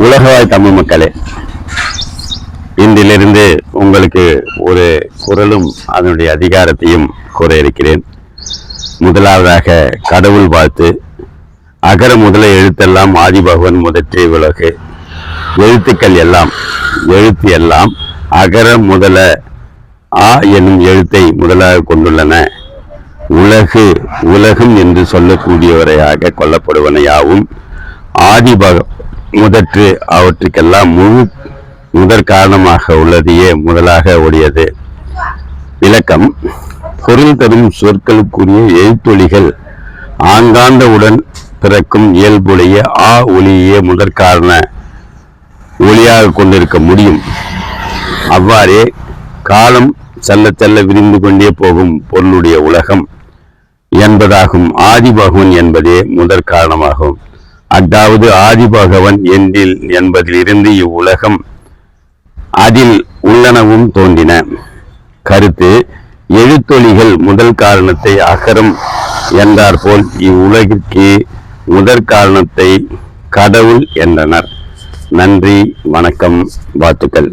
உலகவாய் தமிழ் மக்களே இன்றிலிருந்து உங்களுக்கு ஒரு குரலும் அதனுடைய அதிகாரத்தையும் கூற இருக்கிறேன். முதலாவதாக கடவுள் வாழ்த்து. அகர முதல எழுத்தெல்லாம் ஆதிபகவன் முதற்றே உலகு. எழுத்துக்கள் எல்லாம் எழுத்து எல்லாம் அகர முதல ஆ என்னும் எழுத்தை முதலாக கொண்டுள்ளன. உலகு உலகம் என்று சொல்லக்கூடியவரையாக கொல்லப்படுவனையாவும் ஆதிபக முதற்று அவற்றுக்கெல்லாம் முழு முதற் காரணமாக உள்ளதையே முதலாக உடையது விளக்கம். பொருள் தரும் சொற்களுக்குரிய எழுத்தொலிகள் ஆங்காண்டவுடன் பிறக்கும் இயல்புடைய ஆ ஒளியே முதற்காரண ஒளியாக கொண்டிருக்க முடியும். அவ்வாறே காலம் செல்ல செல்ல விரிந்து கொண்டே போகும் பொருளுடைய உலகம் என்பதாகும். ஆதிபகவன் என்பதே முதற் காரணமாகும். அதாவது ஆதிபகவன் என்றில் என்பதிலிருந்து இவ்வுலகம் அதில் உள்ளனவும் தோன்றின. கருத்து எழுத்தொலிகள் முதல் காரணத்தை அகரம் என்றாற்போல் இவ்வுலகிற்கு முதற் காரணத்தை கடவுள் என்றனர். நன்றி வணக்கம் வாழ்த்துக்கள்.